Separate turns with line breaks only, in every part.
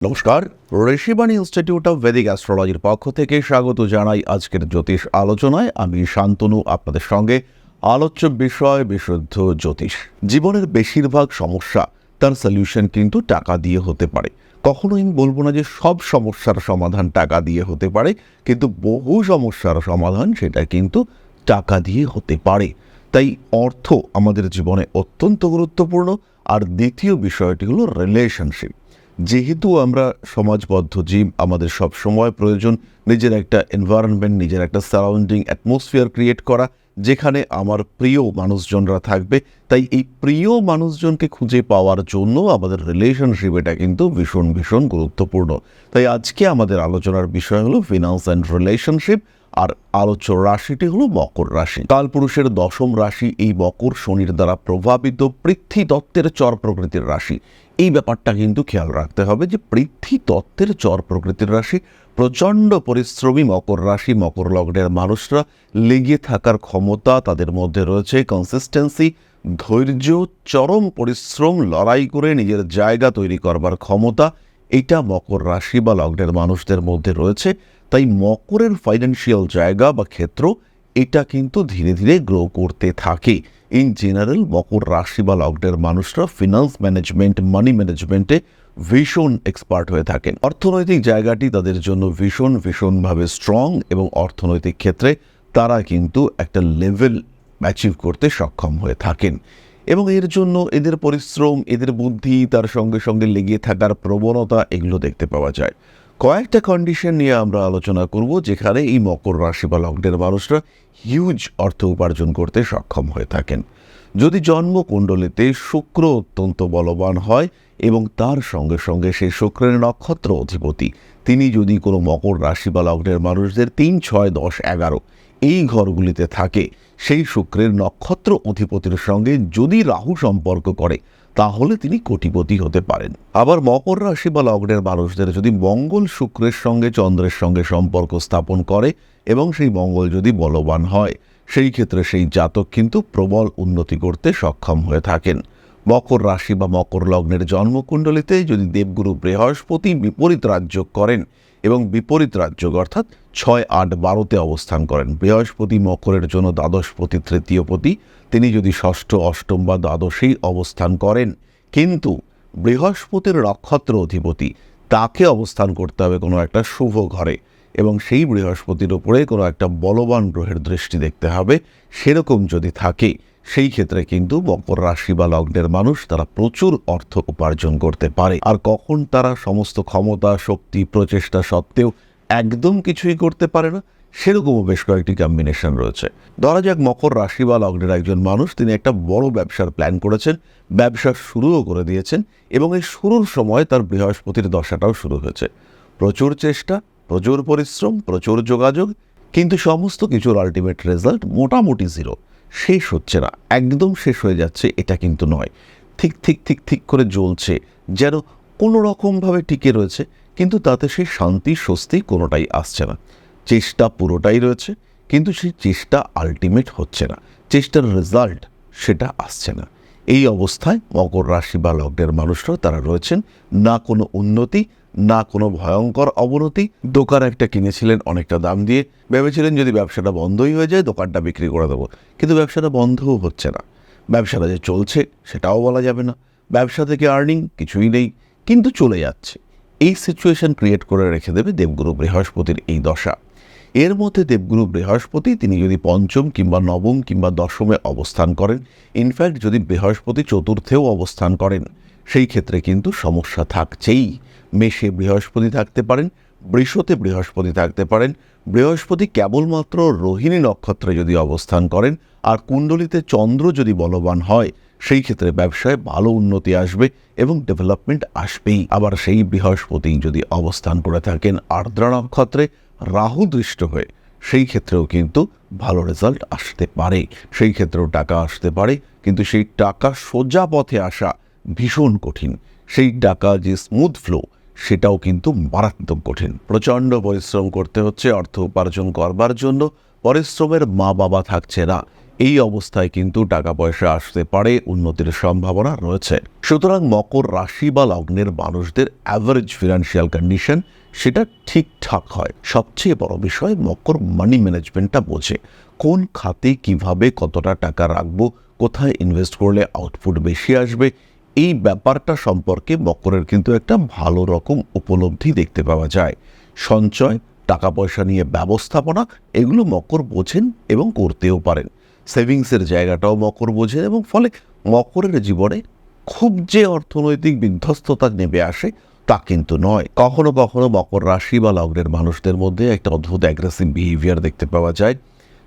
নমস্কার। Rishibani institute of Vedic অ্যাস্ট্রোলজির পক্ষ থেকে স্বাগত জানাই আজকের জ্যোতিষ আলোচনায়। আমি শান্তনু, আপনাদের সঙ্গে আলোচ্য বিষয়, বিশুদ্ধ জ্যোতিষ। জীবনের বেশিরভাগ সমস্যা তার সলিউশন কিন্তু টাকা দিয়ে হতে পারে। কখনোই আমি বলব না যে সব সমস্যার সমাধান টাকা দিয়ে হতে পারে, কিন্তু বহু সমস্যার সমাধান সেটা কিন্তু টাকা দিয়ে হতে পারে। তাই অর্থ আমাদের জীবনে অত্যন্ত গুরুত্বপূর্ণ। আর দ্বিতীয় বিষয়টি হলো রিলেশনশিপ যেহেতু আমরা সমাজবদ্ধ জীব আমাদের সব সময় প্রয়োজন, নিজের একটা এনভায়রনমেন্ট নিজের একটা সারাউন্ডিং অ্যাটমসফিয়ার ক্রিয়েট করা, যেখানে আমার প্রিয় মানুষজনরা থাকবে। তাই এই প্রিয় মানুষজনকে খুঁজে পাওয়ার জন্য আমাদের রিলেশনশিপ এটা কিন্তু ভীষণ ভীষণ গুরুত্বপূর্ণ। তাই আজকে আমাদের আলোচনার বিষয় হলো ফিনান্স অ্যান্ড রিলেশনশিপ আর আলোচ্য রাশিটি হলো মকর রাশি। কালপুরুষের দশম রাশি এই মকর শনির দ্বারা প্রভাবিত পৃথ্বী তত্ত্বের চর প্রকৃতির রাশি। এই ব্যাপারটা কিন্তু খেয়াল রাখতে হবে যে পৃথ্বী তত্ত্বের চর প্রকৃতির রাশি, প্রচণ্ড পরিশ্রমী মকর রাশি, মকর লগ্নের মানুষরা লেগে থাকার ক্ষমতা তাদের মধ্যে রয়েছে কনসিস্টেন্সি ধৈর্য, চরম পরিশ্রম, লড়াই করে নিজের জায়গা তৈরি করবার ক্ষমতা, এটা মকর রাশি বা লগ্নের মানুষদের মধ্যে রয়েছে। তাই মকরের ফাইন্যান্সিয়াল জায়গা বা ক্ষেত্র এটা কিন্তু ধীরে ধীরে গ্রো করতে থাকে। ইন জেনারেল মকর রাশি বা লগ্নের মানুষরা ফিনান্স ম্যানেজমেন্ট মানি ম্যানেজমেন্টে ভীষণ এক্সপার্ট হয়ে থাকেন। অর্থনৈতিক জায়গাটি তাদের জন্য ভীষণ, ভীষণভাবে স্ট্রং এবং অর্থনৈতিক ক্ষেত্রে তারা কিন্তু একটা লেভেল অ্যাচিভ করতে সক্ষম হয়ে থাকেন। এবং এর জন্য এদের পরিশ্রম, এদের বুদ্ধি, তার সঙ্গে সঙ্গে লেগে থাকার প্রবণতা এগুলো দেখতে পাওয়া যায়। কয়েকটা কন্ডিশন নিয়ে আমরা আলোচনা করব, যেখানে এই মকর রাশি বা লগ্নের মানুষরা হিউজ অর্থ উপার্জন করতে সক্ষম হয়ে থাকেন। যদি জন্মকুণ্ডলিতে শুক্র অত্যন্ত বলবান হয় এবং তার সঙ্গে সঙ্গে সেই শুক্রের নক্ষত্র অধিপতি, তিনি যদি কোনো মকর রাশি বা লগ্নের মানুষদের তিন, ছয়, দশ, এগারো এই ঘরগুলিতে থাকে, সেই শুক্রের নক্ষত্র অধিপতির সঙ্গে যদি রাহু সম্পর্ক করে তাহলে তিনি কোটিপতি হতে পারেন। আবার মকর রাশি বা লগ্নের মানুষদের যদি মঙ্গল শুক্রের সঙ্গে চন্দ্রের সঙ্গে সম্পর্ক স্থাপন করে এবং সেই মঙ্গল যদি বলবান হয়, সেই ক্ষেত্রে সেই জাতক কিন্তু প্রবল উন্নতি করতে সক্ষম হয়ে থাকেন। মকর রাশি বা মকর লগ্নের জন্মকুণ্ডলিতে যদি দেবগুরু বৃহস্পতি বিপরীত রাজ্য করেন এবং বিপরীত রাজ্য অর্থাৎ ছয় আট বারোতে অবস্থান করেন। বৃহস্পতি মকরের জন্য দ্বাদশপতি তৃতীয়পতি তিনি যদি ষষ্ঠ, অষ্টম বা দ্বাদশেই অবস্থান করেন, কিন্তু বৃহস্পতির নক্ষত্র অধিপতি, তাকে অবস্থান করতে হবে কোনো একটা শুভ ঘরে এবং সেই বৃহস্পতির উপরে কোনো একটা বলবান গ্রহের দৃষ্টি দেখতে হবে। সেরকম যদি থাকে, সেই ক্ষেত্রে কিন্তু মকর রাশি বা লগ্নের মানুষ তারা প্রচুর অর্থ উপার্জন করতে পারে। আর কখন তারা সমস্ত ক্ষমতা, শক্তি, প্রচেষ্টা সত্ত্বেও একদম কিছুই করতে পারে না, সেরকমও বেশ কয়েকটি কম্বিনেশন রয়েছে। ধরা যাক মকর রাশি বা লগ্নের একজন মানুষ, তিনি একটা বড় ব্যবসার প্ল্যান করেছেন, ব্যবসা শুরুও করে দিয়েছেন এবং এই শুরুর সময় তার বৃহস্পতির দশাটাও শুরু হয়েছে। প্রচুর চেষ্টা, প্রচুর পরিশ্রম, প্রচুর যোগাযোগ, কিন্তু সমস্ত কিছুর আলটিমেট রেজাল্ট মোটামুটি জিরো শেষ হচ্ছে না, একদম শেষ হয়ে যাচ্ছে, এটা কিন্তু নয়। ঠিক ঠিক ঠিক ঠিক করে জ্বলছে, যেন কোনো রকমভাবে টিকে রয়েছে কিন্তু তাতে সেই শান্তি, স্বস্তি কোনোটাই আসছে না। চেষ্টা পুরোটাই রয়েছে, কিন্তু সেই চেষ্টা আলটিমেট হচ্ছে না। চেষ্টার রেজাল্ট সেটা আসছে না। এই অবস্থায় মকর রাশি বা লগ্নের মানুষরা তারা রয়েছেন, না কোনো উন্নতি, না কোনো ভয়ঙ্কর অবনতি। দোকান একটা কিনেছিলেন, অনেকটা দাম দিয়ে। ভেবেছিলেন যদি ব্যবসাটা বন্ধই হয়ে যায়, দোকানটা বিক্রি করে দেবো। কিন্তু ব্যবসাটা বন্ধও হচ্ছে না। ব্যবসাটা যে চলছে, সেটাও বলা যাবে না। ব্যবসা থেকে আর্নিং কিছুই নেই, কিন্তু চলে যাচ্ছে। এই সিচুয়েশন ক্রিয়েট করে রেখে দেবে দেবগুরু বৃহস্পতির এই দশা। এর মধ্যে দেবগুরু বৃহস্পতি, তিনি যদি পঞ্চম কিংবা নবম কিংবা দশমে অবস্থান করেন ইনফ্যাক্ট যদি বৃহস্পতি চতুর্থেও অবস্থান করেন, সেই ক্ষেত্রে কিন্তু সমস্যা থাকছেই। মেষে বৃহস্পতি থাকতে পারেন, বৃষতে বৃহস্পতি থাকতে পারেন। বৃহস্পতি কেবলমাত্র রোহিণী নক্ষত্রে যদি অবস্থান করেন, আর কুণ্ডলিতে চন্দ্র যদি বলবান হয় সেই ক্ষেত্রে ব্যবসায় ভালো উন্নতি আসবে এবং ডেভেলপমেন্ট আসবেই। আবার সেই বৃহস্পতি যদি অবস্থান করে থাকেন আর্দ্রা নক্ষত্রে, রাহু দৃষ্ট হয়ে, সেই ক্ষেত্রেও কিন্তু ভালো রেজাল্ট আসতে পারে। সেই ক্ষেত্রেও টাকা আসতে পারে, কিন্তু সেই টাকা সোজা পথে আসা ভীষণ কঠিন। সেই টাকা যে স্মুথ ফ্লো সেটাও কিন্তু মারাত্মক কঠিন। প্রচণ্ড পরিশ্রম করতে হচ্ছে অর্থ উপার্জন করবার জন্য। পরিশ্রমের মা বাবা থাকছে না। এই অবস্থায় কিন্তু টাকা পয়সা আসতে পারে, উন্নতির সম্ভাবনা রয়েছে। সুতরাং মকর রাশি বা লগ্নের মানুষদের অ্যাভারেজ ফিনান্সিয়াল কন্ডিশন সেটা ঠিকঠাক হয়। সবচেয়ে বড় বিষয় মকর মানি ম্যানেজমেন্টটা বোঝে। কোন খাতে কীভাবে কতটা টাকা রাখব, কোথায় ইনভেস্ট করলে আউটপুট বেশি আসবে, এই ব্যাপারটা সম্পর্কে মকরের কিন্তু একটা ভালো রকম উপলব্ধি দেখতে পাওয়া যায়। সঞ্চয় টাকা পয়সা নিয়ে ব্যবস্থাপনা, এগুলো মকর বোঝেন এবং করতেও পারেন। সেভিংসের জায়গাটাও মকর বোঝেন এবং ফলে মকরের জীবনে খুব যে অর্থনৈতিক বিধ্বস্ততা নেমে আসে তা কিন্তু নয়। কখনো কখনো মকর রাশি বা লগ্নের মানুষদের মধ্যে একটা অদ্ভুত অ্যাগ্রেসিভ বিহেভিয়ার দেখতে পাওয়া যায়।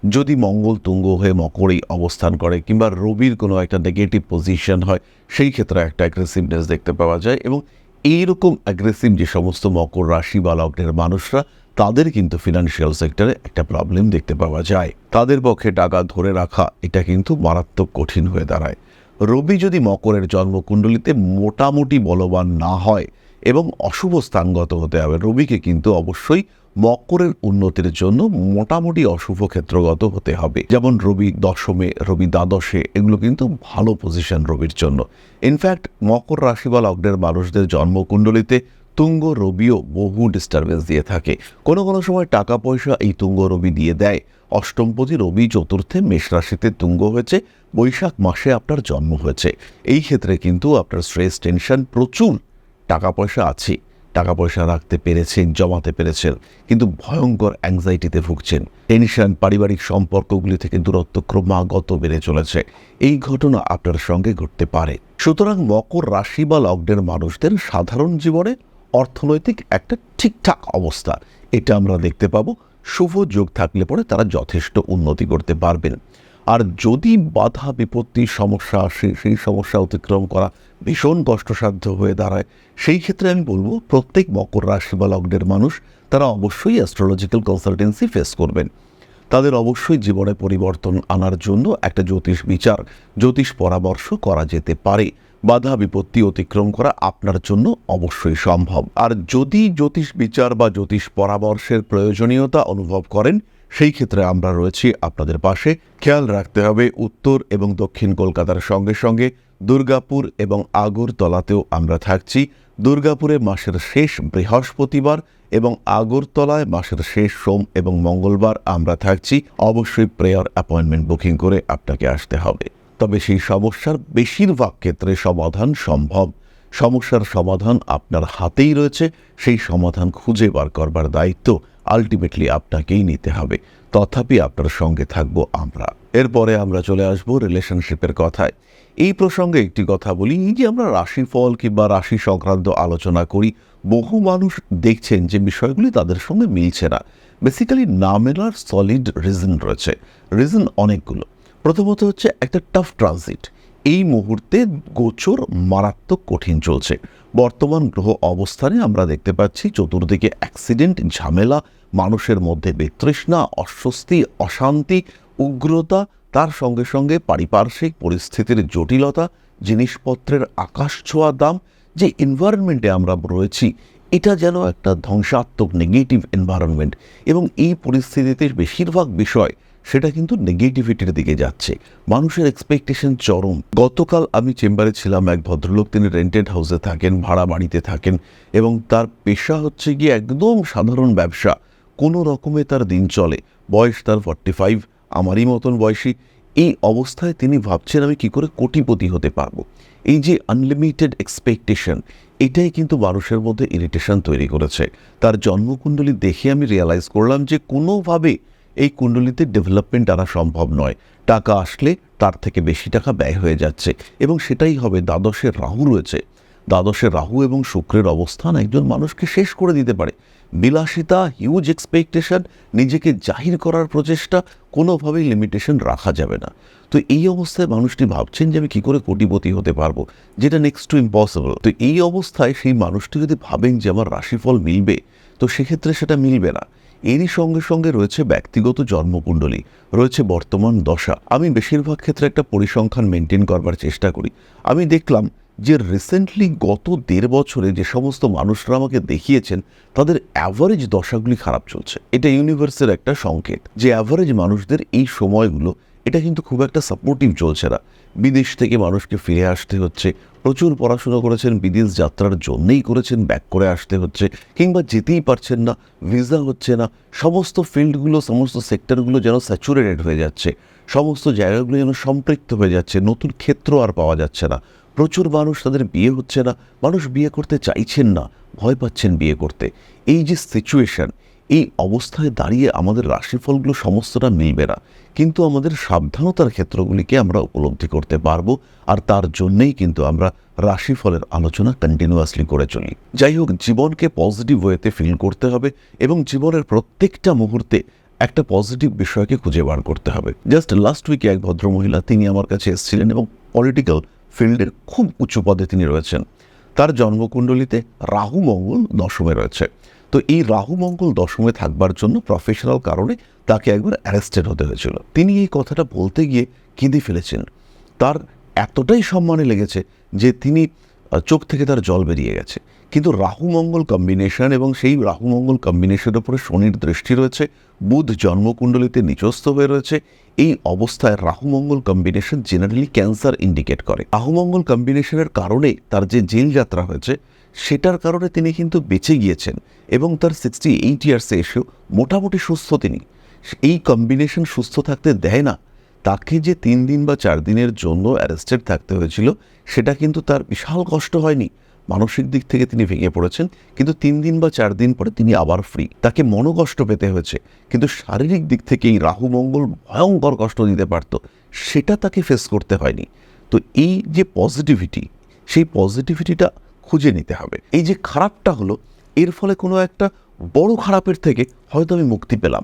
যদি মঙ্গল তুঙ্গ হয়ে মকরেই অবস্থান করে কিংবা রবির কোনো একটা নেগেটিভ পজিশন হয়, সেই ক্ষেত্রে একটা অ্যাগ্রেসিভনেস দেখতে পাওয়া যায় এবং এইরকম অ্যাগ্রেসিভ যে সমস্ত মকর রাশি বা লগ্নের মানুষরা তাদের কিন্তু ফিনান্সিয়াল সেক্টরে একটা প্রবলেম দেখতে পাওয়া যায়। তাদের পক্ষে টাকা ধরে রাখা, এটা কিন্তু মারাত্মক কঠিন হয়ে দাঁড়ায়। রবি যদি মকরের জন্মকুণ্ডলিতে মোটামুটি বলবান না হয় এবং অশুভ স্থানগত হতে হবে, রবিকে কিন্তু অবশ্যই মকরের উন্নতির জন্য মোটামুটি অশুভ ক্ষেত্রগত হতে হবে। যেমন রবি দশমে, রবি দ্বাদশে, এগুলো কিন্তু ভালো পজিশন রবির জন্য। ইনফ্যাক্ট মকর রাশি বা লগ্নের মানুষদের জন্মকুণ্ডলিতে তুঙ্গ রবিও বহু ডিস্টারবেন্স দিয়ে থাকে। কোনো কোনো সময় টাকা পয়সা এই তুঙ্গ রবি দিয়ে দেয়। অষ্টমপতি রবি চতুর্থে মেষ রাশিতে তুঙ্গ হয়েছে। বৈশাখ মাসে আপনার জন্ম হয়েছে। এই ক্ষেত্রে কিন্তু আপনার স্ট্রেস টেনশন প্রচুর। টাকা পয়সা আছে। টাকা পয়সা রাখতে পেরেছেন, জমাতে পেরেছেন। কিন্তু ভয়ঙ্কর অ্যাংজাইটিতে ভুগছেন। টেনশন পারিবারিক সম্পর্কগুলি থেকে দূরত্ব ক্রমাগত বেড়ে চলেছে। এই ঘটনা আপনার সঙ্গে ঘটতে পারে। সুতরাং মকর রাশি বা লগ্নের মানুষদের সাধারণ জীবনে অর্থনৈতিক একটা ঠিকঠাক অবস্থা এটা আমরা দেখতে পাবো। শুভ যোগ থাকলে পরে তারা যথেষ্ট উন্নতি করতে পারবেন। আর যদি বাধা বিপত্তি সমস্যা আসে, সেই সমস্যা অতিক্রম করা ভীষণ কষ্টসাধ্য হয়ে দাঁড়ায়, সেই ক্ষেত্রে আমি বলব প্রত্যেক মকর রাশি বা লগ্নের মানুষ তারা অবশ্যই অ্যাস্ট্রোলজিক্যাল কনসালটেন্সি ফেস করবেন। তাদের অবশ্যই জীবনে পরিবর্তন আনার জন্য একটা জ্যোতিষ বিচার, জ্যোতিষ পরামর্শ করা যেতে পারে। বাধা বিপত্তি অতিক্রম করা আপনার জন্য অবশ্যই সম্ভব। আর যদি জ্যোতিষ বিচার বা জ্যোতিষ পরামর্শের প্রয়োজনীয়তা অনুভব করেন, সেই ক্ষেত্রে আমরা রয়েছি আপনাদের পাশে। খেয়াল রাখতে হবে উত্তর এবং দক্ষিণ কলকাতার সঙ্গে সঙ্গে। দুর্গাপুর এবং আগরতলাতেও আমরা থাকছি। দুর্গাপুরে মাসের শেষ বৃহস্পতিবার এবং আগরতলায় মাসের শেষ সোম এবং মঙ্গলবার আমরা থাকছি। অবশ্যই প্রেয়ার, অ্যাপয়েন্টমেন্ট বুকিং করে আপনাকে আসতে হবে। তবে সেই সমস্যার বেশিরভাগ ক্ষেত্রে সমাধান সম্ভব। সমস্যার সমাধান আপনার হাতেই রয়েছে, সেই সমাধান খুঁজে বার করবার দায়িত্ব আলটিমেটলি আপনাকেই নিতে হবে। তথাপি আপনার সঙ্গে থাকব আমরা। এরপরে আমরা চলে আসব রিলেশনশিপের কথায়। এই প্রসঙ্গে একটি কথা বলি, এই যে আমরা রাশিফল কিংবা রাশি সংক্রান্ত আলোচনা করি, বহু মানুষ দেখছেন যে বিষয়গুলি তাদের সঙ্গে মিলছে না। বেসিক্যালি না মেলার সলিড রিজন রয়েছে। রিজন অনেকগুলো। প্রথমত হচ্ছে একটা টাফ ট্রানজিট এই মুহূর্তে গোচর মারাত্মক কঠিন চলছে। বর্তমান গ্রহ অবস্থানে আমরা দেখতে পাচ্ছি চতুর্দিকে অ্যাক্সিডেন্ট ঝামেলা, মানুষের মধ্যে বিতৃষ্ণা, অস্বস্তি, অশান্তি, উগ্রতা, তার সঙ্গে সঙ্গে পারিপার্শ্বিক পরিস্থিতির জটিলতা, জিনিসপত্রের আকাশ ছোঁয়া দাম, যে এনভায়রনমেন্টে আমরা রয়েছি, এটা যেন একটা ধ্বংসাত্মক নেগেটিভ এনভায়রনমেন্ট এবং এই পরিস্থিতিতে বেশিরভাগ বিষয় সেটা কিন্তু নেগেটিভিটির দিকে যাচ্ছে। মানুষের এক্সপেকটেশন চরম। গতকাল আমি চেম্বারে ছিলাম, এক ভদ্রলোক, তিনি রেন্টেড হাউসে থাকেন, ভাড়া বাড়িতে থাকেন এবং তার পেশা হচ্ছে গিয়ে একদম সাধারণ ব্যবসা। কোনো রকমে তার দিন চলে। বয়স তার ফর্টি ফাইভ আমারই মতন বয়সী। এই অবস্থায় তিনি ভাবছেন, আমি কি করে কোটিপতি হতে পারব? এই যে আনলিমিটেড এক্সপেকটেশন এটাই কিন্তু মানুষের মধ্যে ইরিটেশন তৈরি করেছে। তার জন্মকুণ্ডলী দেখে আমি রিয়ালাইজ করলাম যে কোনোভাবে এই কুণ্ডলিতে ডেভেলপমেন্ট আনা সম্ভব নয়। টাকা আসলে তার থেকে বেশি টাকা ব্যয় হয়ে যাচ্ছে এবং সেটাই হবে দ্বাদশের রাহু রয়েছে। দ্বাদশের রাহু এবং শুক্রের অবস্থান একজন মানুষকে শেষ করে দিতে পারে। বিলাসিতা হিউজ এক্সপেকটেশন নিজেকে জাহির করার প্রচেষ্টা, কোনোভাবেই লিমিটেশন রাখা যাবে না। তো এই অবস্থায় মানুষটি ভাবছেন যে আমি কী করে কোটিপতি হতে পারব? যেটা নেক্সট টু ইম্পসিবল তো এই অবস্থায় সেই মানুষটি যদি ভাবেন যে আমার রাশিফল মিলবে, তো সেক্ষেত্রে সেটা মিলবে না। এরই সঙ্গে সঙ্গে রয়েছে ব্যক্তিগত জন্মকুণ্ডলী, রয়েছে বর্তমান দশা। আমি বেশিরভাগ ক্ষেত্রে একটা পরিসংখ্যান মেনটেন করবার চেষ্টা করি। আমি দেখলাম যে রিসেন্টলি গত দেড় বছরে যে সমস্ত মানুষরা আমাকে দেখিয়েছেন, তাদের অ্যাভারেজ দশাগুলি খারাপ চলছে। এটা ইউনিভার্সের একটা সংকেত যে অ্যাভারেজ মানুষদের এই সময়গুলো এটা কিন্তু খুব একটা সাপোর্টিভ চলছে না। বিদেশ থেকে মানুষকে ফিরে আসতে হচ্ছে, প্রচুর পড়াশোনা করেছেন, বিদেশ যাত্রার জন্যেই করেছেন ব্যাক করে আসতে হচ্ছে, কিংবা যেতেই পারছেন না ভিসা হচ্ছে না, সমস্ত ফিল্ডগুলো, সমস্ত সেক্টরগুলো যেন স্যাচুরেটেড হয়ে যাচ্ছে, সমস্ত জায়গাগুলো যেন সম্পৃক্ত হয়ে যাচ্ছে, নতুন ক্ষেত্র আর পাওয়া যাচ্ছে না। প্রচুর মানুষ তাদের বিয়ে হচ্ছে না, মানুষ বিয়ে করতে চাইছেন না, ভয় পাচ্ছেন বিয়ে করতে। এই যে সিচুয়েশন এই অবস্থায় দাঁড়িয়ে আমাদের রাশিফলগুলো সমস্তটা মিলবে না। কিন্তু আমাদের সাবধানতার ক্ষেত্রগুলিকে আমরা উপলব্ধি করতে পারব আর তার জন্যেই কিন্তু আমরা রাশিফলের আলোচনা কন্টিনিউয়াসলি করে চলি। যাই হোক, জীবনকে পজিটিভ ওয়েতে ফিল করতে হবে এবং জীবনের প্রত্যেকটা মুহূর্তে একটা পজিটিভ বিষয়কে খুঁজে বার করতে হবে। জাস্ট লাস্ট উইকে এক ভদ্রমহিলা তিনি আমার কাছে এসেছিলেন এবং পলিটিক্যাল ফিল্ডের খুব উঁচু পদে তিনি রয়েছেন। তার জন্মকুণ্ডলিতে রাহু মঙ্গল দশমে রয়েছে। তো এই রাহু মঙ্গল দশমে থাকবার জন্য প্রফেশনাল কারণে তাকে একবার অ্যারেস্টেড হতে হয়েছিল। তিনি এই কথাটা বলতে গিয়ে কেঁদে ফেলেছেন। তার এতটাই সম্মানে লেগেছে যে তিনি চোখ থেকে তার জল বেরিয়ে গেছে। কিন্তু রাহু মঙ্গল কম্বিনেশন এবং সেই রাহু মঙ্গল কম্বিনেশনের উপরে শনির দৃষ্টি রয়েছে, বুধ জন্মকুণ্ডলিতে নিচস্থ হয়ে রয়েছে। এই অবস্থায় Rahu Mangal combination generally cancer indicate করে। রাহু মঙ্গল কম্বিনেশনের কারণে তার যে জেল যাত্রা হয়েছে সেটার কারণে তিনি কিন্তু বেঁচে গিয়েছেন এবং তার সিক্সটি এইট ইয়ার্সে এসেও মোটামুটি সুস্থ তিনি। এই কম্বিনেশন সুস্থ থাকতে দেয় না। তাকে যে তিন দিন বা চার দিনের জন্য অ্যারেস্টেড থাকতে হয়েছিল, সেটা কিন্তু তার বিশাল কষ্ট হয়নি। মানসিক দিক থেকে তিনি ভেঙে পড়েছেন, কিন্তু তিন দিন বা চার দিন পরে তিনি আবার ফ্রি তাকে মনোকষ্ট পেতে হয়েছে, কিন্তু শারীরিক দিক থেকে এই রাহু মঙ্গল ভয়ঙ্কর কষ্ট দিতে পারত, সেটা তাকে ফেস করতে হয়নি। তো এই যে পজিটিভিটি সেই পজিটিভিটিটা খুঁজে নিতে হবে। এই যে খারাপটা হলো, এর ফলে কোনো একটা বড় খারাপের থেকে হয়তো আমি মুক্তি পেলাম।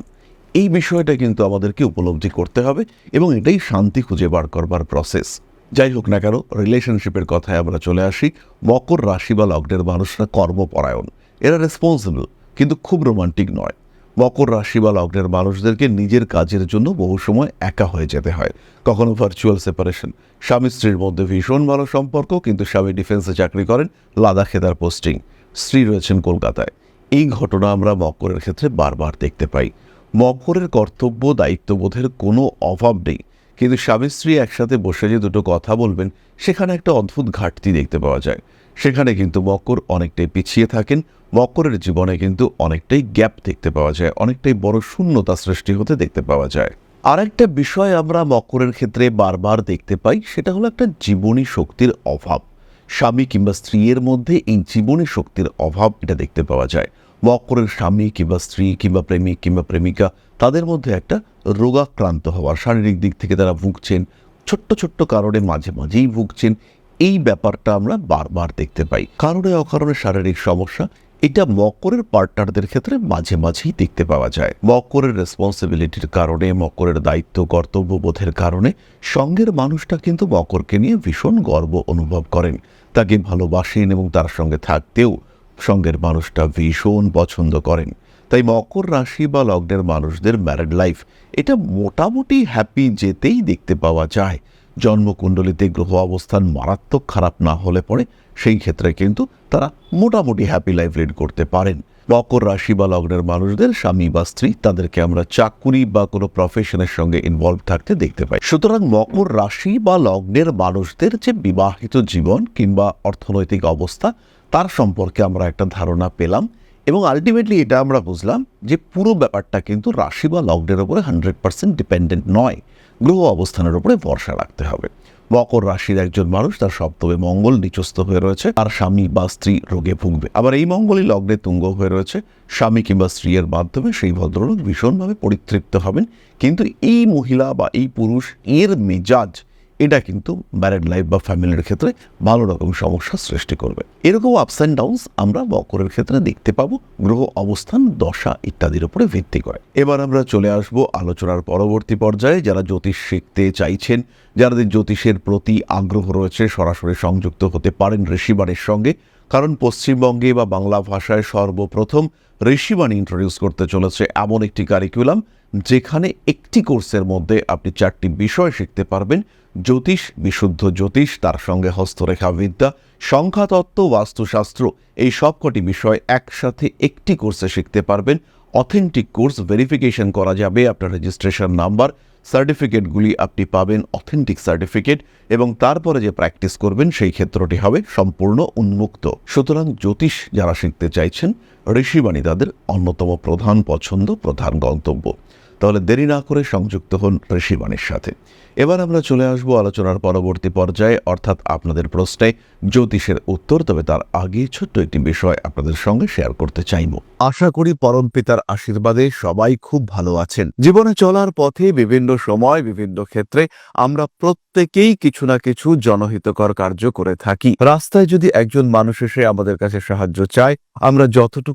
এই বিষয়টা কিন্তু আমাদেরকে উপলব্ধি করতে হবে এবং এটাই শান্তি খুঁজে বার করবার প্রসেস যাই হোক না কেন রিলেশনশিপের কথায় আমরা চলে আসি। মকর রাশি বা লগ্নের মানুষরা কর্মপরায়ণ। এরা রেসপন্সিবল কিন্তু খুব রোমান্টিক নয়। মকর রাশি বা লগ্নের মানুষদেরকে নিজের কাজের জন্য বহু সময় একা হয়ে যেতে হয়। কখনো ভার্চুয়াল সেপারেশন স্বামী স্ত্রীর মধ্যে ভীষণ ভালো সম্পর্ক, কিন্তু স্বামী ডিফেন্সে চাকরি করেন, লাদাখে তার পোস্টিং স্ত্রী রয়েছেন কলকাতায়। এই ঘটনা আমরা মকরের ক্ষেত্রে বারবার দেখতে পাই। মকরের কর্তব্য, দায়িত্ববোধের কোনো অভাব নেই। কিন্তু স্বামী স্ত্রী একসাথে বসে যে দুটো কথা বলবেন, সেখানে একটা অদ্ভুত ঘাটতি দেখতে পাওয়া যায়। সেখানে কিন্তু মকর অনেকটাই পিছিয়ে থাকেন মকরের জীবনে কিন্তু অনেকটাই গ্যাপ দেখতে পাওয়া যায়, অনেকটাই বড় শূন্যতা সৃষ্টি হতে দেখতে পাওয়া যায়। আরেকটা বিষয় আমরা মকরের ক্ষেত্রে বারবার দেখতে পাই, সেটা হলো একটা জীবনী শক্তির অভাব। স্বামী কিংবা স্ত্রীর মধ্যে এই জীবনী শক্তির অভাব এটা দেখতে পাওয়া যায়। মকরের স্বামী কিংবা স্ত্রী কিংবা প্রেমিক কিংবা প্রেমিকা, তাদের মধ্যে একটা রোগাক্রান্ত হওয়ার শারীরিক দিক থেকে তারা ভুগছেন, ছোট্ট ছোট্ট কারণে মাঝে মাঝেই ভুগছেন। এই ব্যাপারটা আমরা বারবার দেখতে পাই। কারণে অকারণে শারীরিক সমস্যা, এটা মকরের পার্টনারদের ক্ষেত্রে মাঝে মাঝেই দেখতে পাওয়া যায়। মকরের রেসপন্সিবিলিটির কারণে মকরের দায়িত্ব, কর্তব্যবোধের কারণে সঙ্গের মানুষটা কিন্তু মকরকে নিয়ে ভীষণ গর্ব অনুভব করেন। তাকে ভালোবাসেন এবং তার সঙ্গে থাকতেও সঙ্গের মানুষটা ভীষণ পছন্দ করেন। তাই মকর রাশি বা লগ্নের মানুষদের ম্যারিড লাইফ এটা মোটামুটি হ্যাপি যেতেই দেখতে পাওয়া যায়। জন্মকুণ্ডলিতে গ্রহ অবস্থান মারাত্মক খারাপ না হলে পরে সেই ক্ষেত্রে কিন্তু তারা মোটামুটি হ্যাপি লাইফ লিড করতে পারেন। মকর রাশি বা লগ্নের মানুষদের স্বামী বা স্ত্রী তাদেরকে আমরা চাকুরি বা কোনো প্রফেশনের সঙ্গে ইনভলভ থাকতে দেখতে পাই। সুতরাং মকর রাশি বা লগ্নের মানুষদের যে বিবাহিত জীবন কিংবা অর্থনৈতিক অবস্থা তার সম্পর্কে আমরা একটা ধারণা পেলাম এবং আলটিমেটলি এটা আমরা বুঝলাম যে পুরো ব্যাপারটা কিন্তু রাশি বা লগ্নের ওপরে হান্ড্রেড পার্সেন্ট ডিপেন্ডেন্ট নয়। গ্রহ অবস্থানের উপরে ভরসা রাখতে হবে। মকর রাশির একজন মানুষ তার সপ্তমে মঙ্গল নিচস্থ হয়ে রয়েছে, আর স্বামী বা স্ত্রী রোগে ভুগবে। আবার এই মঙ্গলই লগ্নে তুঙ্গ হয়ে রয়েছে। স্বামী কিংবা স্ত্রীর মাধ্যমে সেই ভদ্রলোক ভীষণভাবে পরিতৃপ্ত হবেন। কিন্তু এই মহিলা বা এই পুরুষ এর মেজাজ এটা কিন্তু ম্যারেড লাইফ বা ফ্যামিলির ক্ষেত্রে ভালো রকম সমস্যা সৃষ্টি করবে। এরকম আপস অ্যান্ড ডাউনস আমরা মকরের ক্ষেত্রে দেখতে পাবো, গ্রহ অবস্থান, দশা ইত্যাদির উপরে ভিত্তি করে। এবার আমরা চলে আসব আলোচনার পরবর্তী পর্যায়ে। যারা জ্যোতিষ শিখতে চাইছেন যাদের জ্যোতিষের প্রতি আগ্রহ রয়েছে, সরাসরি সংযুক্ত হতে পারেন ঋষিবাণের সঙ্গে। কারণ পশ্চিমবঙ্গে বা বাংলা ভাষায় সর্বপ্রথম ঋষিবাণী ইন্ট্রোডিউস করতে চলেছে এমন একটি কারিকুলাম যেখানে একটি কোর্সের মধ্যে আপনি চারটি বিষয় শিখতে পারবেন। জ্যোতিষ, বিশুদ্ধ জ্যোতিষ, তার সঙ্গে হস্তরেখা বিদ্যা, সংখ্যাতত্ত্ব, বাস্তুশাস্ত্র, এই সবকটি বিষয় একসাথে একটি কোর্সে শিখতে পারবেন। অথেন্টিক কোর্স ভেরিফিকেশন করা যাবে, আপনার রেজিস্ট্রেশন নাম্বার সার্টিফিকেটগুলি আপনি পাবেন অথেন্টিক সার্টিফিকেট এবং তারপরে যে প্র্যাকটিস করবেন, সেই ক্ষেত্রটি হবে সম্পূর্ণ উন্মুক্ত। সুতরাং জ্যোতিষ যারা শিখতে চাইছেন ঋষিবাণী তাদের অন্যতম প্রধান পছন্দ, প্রধান গন্তব্য। তাহলে দেরি না করে সংযুক্ত হন ঋষিবাণীর সাথে। এবার আমরা চলে আসব আলোচনার পরবর্তী পর্যায়ে, অর্থাৎ আপনাদের প্রশ্নে জ্যোতিষের উত্তর, তবে তার আগে ছোট্ট একটি বিষয় আপনাদের সঙ্গে শেয়ার করতে চাইব।
আশা করি পরম পিতার আশীর্বাদে সবাই খুব ভালো আছেন। জীবনে চলার পথে বিভিন্ন সময়, বিভিন্ন ক্ষেত্রে আমরা প্রত্যেকেই কিছু না কিছু জনহিতকর কার্য করে থাকি। রাস্তায় যদি একজন মানুষ এসে আমাদের কাছে সাহায্য চায়, আমরা যতটুকু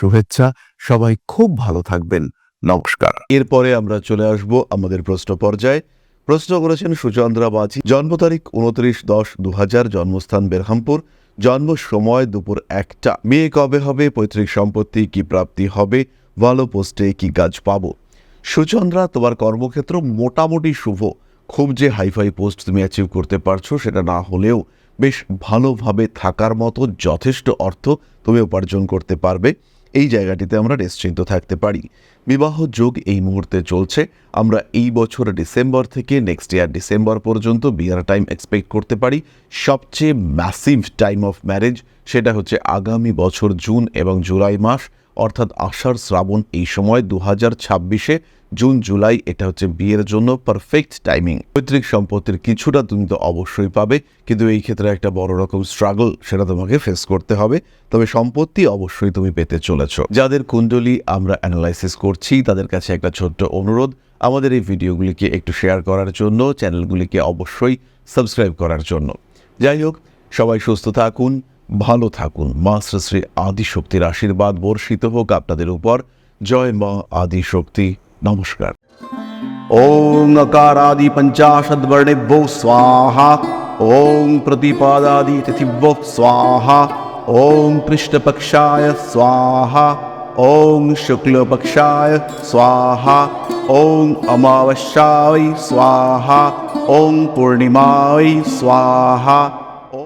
শুভেচ্ছা। সবাই খুব ভালো থাকবেন। নমস্কার।
এরপরে আমরা চলে আসব আমাদের প্রশ্ন পর্যায়ে। প্রশ্ন করেছেন সুচন্দ্রা বাজি জন্ম তারিখ উনত্রিশ দশ দু জন্মস্থান বেরহামপুর। জন্ম সময় দুপুর একটা। মেয়ে কবে হবে? পৈতৃক সম্পত্তি কি প্রাপ্তি হবে? ভালো পোস্টে কি কাজ পাবো? সুচন্দ্রা, তোমার কর্মক্ষেত্র মোটামুটি শুভ। খুব যে হাইফাই পোস্ট তুমি অ্যাচিভ করতে পারছ, সেটা না হলেও বেশ ভালোভাবে থাকার মতো যথেষ্ট অর্থ তুমি উপার্জন করতে পারবে। এই জায়গাটিতে আমরা নিশ্চিন্ত থাকতে পারি। বিবাহ যোগ এই মুহূর্তে চলছে। আমরা এই বছর ডিসেম্বর থেকে নেক্সট ইয়ার ডিসেম্বর পর্যন্ত বিয়ার টাইম এক্সপেক্ট করতে পারি। সবচেয়ে ম্যাসিভ টাইম অফ ম্যারেজ সেটা হচ্ছে আগামী বছর জুন এবং জুলাই মাস। অর্থাৎ আষাঢ় শ্রাবণ এই সময় দু হাজার ছাব্বিশে জুন, জুলাই, এটা হচ্ছে বিয়ের জন্য পারফেক্ট টাইমিং পৈতৃক সম্পত্তির কিছুটা তুমি তো অবশ্যই পাবে, কিন্তু এই ক্ষেত্রে একটা বড় রকম স্ট্রাগল সেটা তোমাকে ফেস করতে হবে। তবে সম্পত্তি অবশ্যই তুমি পেতে চলেছ। যাদের কুণ্ডলী আমরা অ্যানালাইসিস করছি, তাদের কাছে একটা ছোট্ট অনুরোধ। আমাদের এই ভিডিওগুলিকে একটু শেয়ার করার জন্য চ্যানেলগুলিকে অবশ্যই সাবস্ক্রাইব করার জন্য। যাই হোক, সবাই সুস্থ থাকুন, ভালো থাকুন। মা শ্রী শ্রী আদিশক্তির আশীর্বাদ বর্ষিত হোক আপনাদের উপর। জয় মা আদিশক্তি। নমস্কার
ॐ अकारादि पञ्चाशद्वर्णेभ्यो स्वाहा ॐ प्रतिपादादि तिथिभ्यो स्वाहा ॐ कृष्णपक्षाय स्वाहा ॐ शुक्लपक्षाय स्वाहा ॐ अमावस्याय स्वाहा ॐ पूर्णिमाय स्वाहा